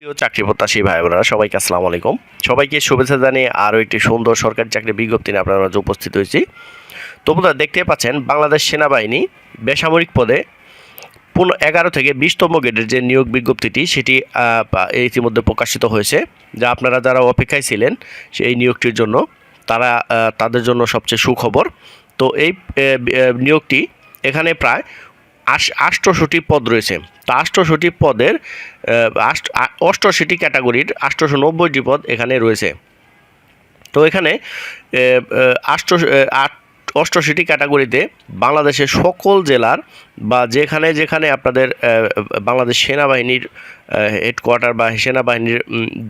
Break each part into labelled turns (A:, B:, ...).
A: প্রিয় চাকরি প্রত্যাশী ভাই বোনেরা, সবাইকে আসসালামু আলাইকুম। সবাইকে শুভেচ্ছা জানিয়ে আরও একটি সুন্দর সরকারি চাকরি বিজ্ঞপ্তি নিয়ে আপনার উপস্থিত হয়েছি। তো বন্ধুরা দেখতে পাচ্ছেন বাংলাদেশ সেনাবাহিনী বেসামরিক পদে পুন এগারো থেকে বিশতম গ্রেডের যে নিয়োগ বিজ্ঞপ্তিটি, সেটি ইতিমধ্যে প্রকাশিত হয়েছে। যা আপনারা যারা অপেক্ষায় ছিলেন সেই নিয়োগটির জন্য, তারা তাদের জন্য সবচেয়ে সুখবর। তো এই নিয়োগটি এখানে প্রায় আষ্টশোটি পদ রয়েছে। তো আষ্টশোটি পদের আ- ক্যাটাগরির আষ্টশো নব্বইটি পদ এখানে রয়েছে। তো এখানে আষ্ট আট ক্যাটাগরিতে বাংলাদেশের সকল জেলার বা যেখানে যেখানে আপনাদের বাংলাদেশ সেনাবাহিনীর হেডকোয়ার্টার বা সেনাবাহিনীর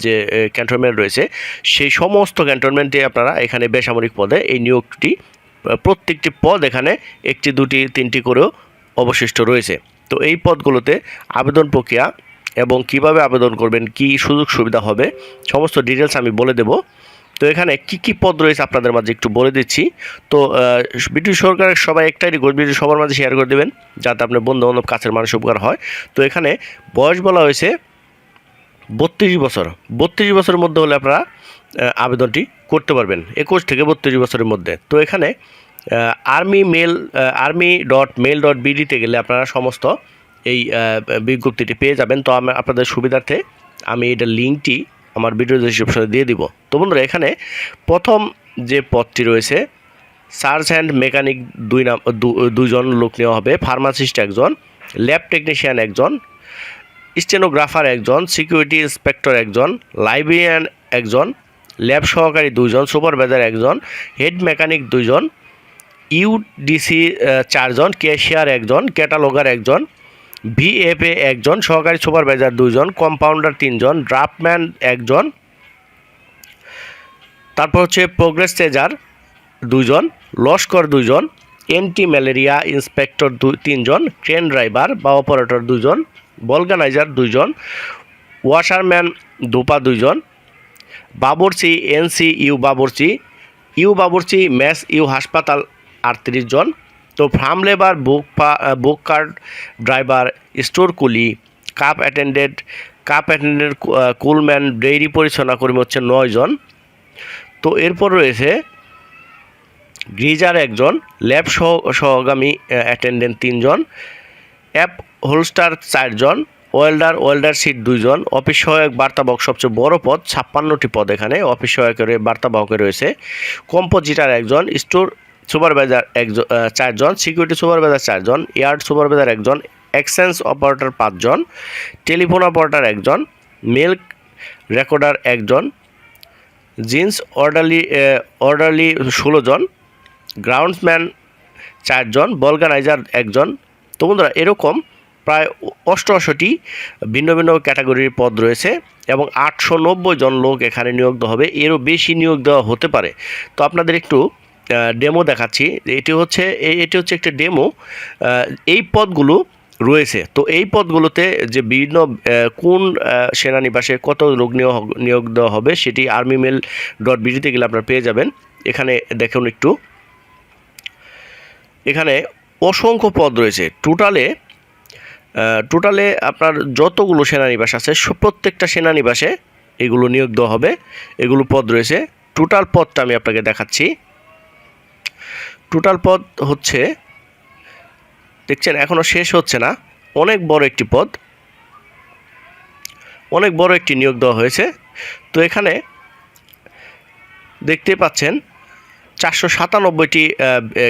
A: যে ক্যান্টনমেন্ট রয়েছে, সেই সমস্ত ক্যান্টনমেন্টে আপনারা এখানে বেসামরিক পদে এই নিয়োগটি, প্রত্যেকটি পদ এখানে একটি, দুটি, তিনটি করেও অবশিষ্ট রয়েছে। তো এই পদগুলোতে আবেদন প্রক্রিয়া এবং কীভাবে আবেদন করবেন, কি সুযোগ সুবিধা হবে, সমস্ত ডিটেলস আমি বলে দেব। তো এখানে কি কি পদ রয়েছে আপনাদের মাঝে একটু বলে দিচ্ছি। তো ব্রিটিশ সরকারের সবাই একটাই রিকোয়েস্ট ব্রিটিশ সবার মাঝে শেয়ার করে দেবেন, যাতে আপনার বন্ধু বান্ধব কাছের মানুষ উপকার হয়। তো এখানে বয়স বলা হয়েছে বত্রিশ বছর। বত্রিশ বছরের মধ্যে হলে আপনারা আবেদনটি করতে পারবেন। একুশ থেকে বত্রিশ বছরের মধ্যে। তো এখানে army mail army dot mail dot বিডিতে গেলে আপনারা সমস্ত এই বিজ্ঞপ্তিটি পেয়ে যাবেন। তো আমি আপনাদের সুবিধার্থে আমি এটা লিঙ্কটি আমার ভিডিও ডিসক্রিপশনে দিয়ে দিব। তো বন্ধুরা, এখানে প্রথম যে পদটি রয়েছে সার্চ অ্যান্ড মেকানিক দুই নাম দুজন লোক নেওয়া হবে। ফার্মাসিস্ট একজন ল্যাব টেকনিশিয়ান একজন স্টেনোগ্রাফার একজন সিকিউরিটি ইন্সপেক্টর একজন লাইব্রেরিয়ান একজন ল্যাব সহকারী দুজন সুপারভাইজার একজন হেড মেকানিক দুজন ইউডিসি চারজন ক্যাশিয়ার একজন ক্যাটালগার একজন ভিএফএ একজন, সহকারী সুপারভাইজার দুজন কম্পাউন্ডার তিনজন ড্রাফটম্যান একজন, তারপর হচ্ছে প্রোগ্রেস স্টেজার দুজন লস্কর দুজন এন্টি ম্যালেরিয়া ইন্সপেক্টর দুই তিনজন ট্রেন ড্রাইভার বা অপারেটর দুজন বলগানাইজার দুজন ওয়াশারম্যান দুপা দুইজন, বাবরচি এনসি ইউ বাবরচি ইউ বাবরচি ম্যাস ইউ হাসপাতাল আটত্রিশ জন। তো farm labour book book card driver store কুলি কাপ অ্যাটেন্ডেন্ট কাপ অ্যাটেন্ডেন্ট কুলম্যান ডেইরি পরিচালনা কর্মী হচ্ছে নয় জন। তো এরপর রয়েছে গ্রিজার একজন ল্যাব সহ, সহগামী অ্যাটেন্ডেন্ট তিনজন অ্যাপ হোলস্টার চারজন ওয়েল্ডার ওয়েল্ডার সিট দুইজন অফিস সহায়ক বার্তাবাহক সবচেয়ে বড় পদ, ছাপ্পান্নটি পদ এখানে অফিস সহায়কের বার্তাবাহকে রয়েছে। কম্পোজিটার একজন স্টোর সুপারভাইজার একজন চারজন, সিকিউরিটি সুপারভাইজার চারজন, ইয়ার্ড সুপারভাইজার একজন, এক্সচেঞ্জ অপারেটর পাঁচজন, টেলিফোন অপারেটর একজন, মিল্ক রেকর্ডার একজন, জিন্স অর্ডারলি অর্ডারলি ষোলো জন, গ্রাউন্ডসম্যান চারজন, বলগানাইজার একজন। তো বন্ধুরা, এরকম প্রায় অষ্টআশিটি ভিন্ন ভিন্ন ক্যাটাগরির পদ রয়েছে এবং আটশো নব্বই জন লোক এখানে নিয়োগ দেওয়া হবে। এরও বেশি নিয়োগ দেওয়া হতে পারে। তো আপনাদের একটু ডেমো দেখাচ্ছি। এটি হচ্ছে এটি হচ্ছে একটা ডেমো এই পদগুলো রয়েছে। তো এই পদগুলোতে যে বিভিন্ন কোন সেনানিবাসে কত লোক নিয়োগ নিয়োগ দেওয়া হবে সেটি আর্মি মেল ডট বিডিতে গেলে আপনারা পেয়ে যাবেন। এখানে দেখুন একটু। এখানে অসংখ্য পদ রয়েছে। টোটালে টোটালে আপনার যতগুলো সেনানিবাস আছে প্রত্যেকটা সেনানিবাসে এগুলো নিয়োগ দেওয়া হবে। এগুলো পদ রয়েছে। টোটাল পদটা আমি আপনাকে দেখাচ্ছি। টোটাল পদ হচ্ছে, দেখছেন এখনও শেষ হচ্ছে না। অনেক বড় একটি পদ। অনেক বড় একটি নিয়োগ দেওয়া হয়েছে। তো এখানে দেখতে পাচ্ছেন, চারশো সাতানব্বইটি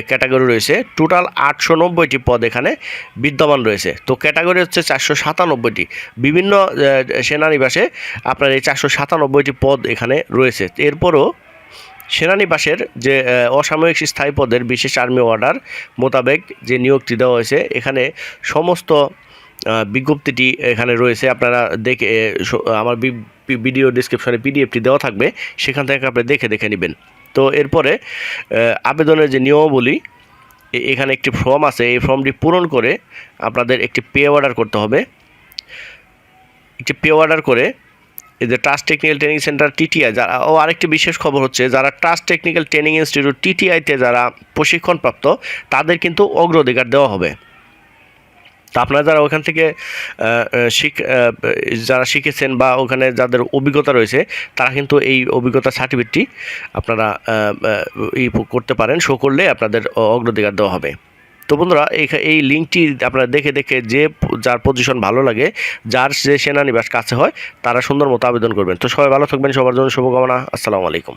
A: ক্যাটাগরি রয়েছে। টোটাল আটশো নব্বইটি পদ এখানে বিদ্যমান রয়েছে। তো ক্যাটাগরি হচ্ছে চারশো সাতানব্বইটি। বিভিন্ন সেনানিবাসে আপনার এই চারশো সাতানব্বইটি পদ এখানে রয়েছে। এরপরও সেনানিবাসের যে অসাময়িক স্থায়ী পদের বিশেষ আর্মি অর্ডার মোতাবেক যে নিয়োগটি দেওয়া হয়েছে, এখানে সমস্ত বিজ্ঞপ্তিটি এখানে রয়েছে। আপনারা দেখে আমার ভিডিও ডিসক্রিপশনে পিডিএফটি দেওয়া থাকবে, সেখান থেকে আপনি দেখে দেখে নেবেন। তো এরপরে আবেদনের যে নিয়মাবলী এখানে একটি ফর্ম আছে। এই ফর্মটি পূরণ করে আপনাদের একটি পে অর্ডার করতে হবে। একটি পে অর্ডার করে যে trust technical training centre TTI যারা ও আরেকটি বিশেষ খবর হচ্ছে, যারা ট্রাস্ট টেকনিক্যাল ট্রেনিং ইনস্টিটিউট টিটিআইতে যারা প্রশিক্ষণপ্রাপ্ত, তাদের কিন্তু অগ্রাধিকার দেওয়া হবে। তা আপনারা যারা ওখান থেকে শিখ যারা শিখেছেন বা ওখানে যাদের অভিজ্ঞতা রয়েছে, তারা কিন্তু এই অভিজ্ঞতা সার্টিফিকেটটি আপনারা ই করতে পারেন শো করলে আপনাদের অগ্রাধিকার দেওয়া হবে। তো বন্ধুরা এই এই লিঙ্কটি আপনারা দেখে দেখে যে যার পজিশন ভালো লাগে, যার যে সেনানিবাস কাছে হয়, তারা সুন্দর মতো আবেদন করবেন। তো সবাই ভালো থাকবেন, সবার জন্য শুভকামনা, আসসালামু আলাইকুম।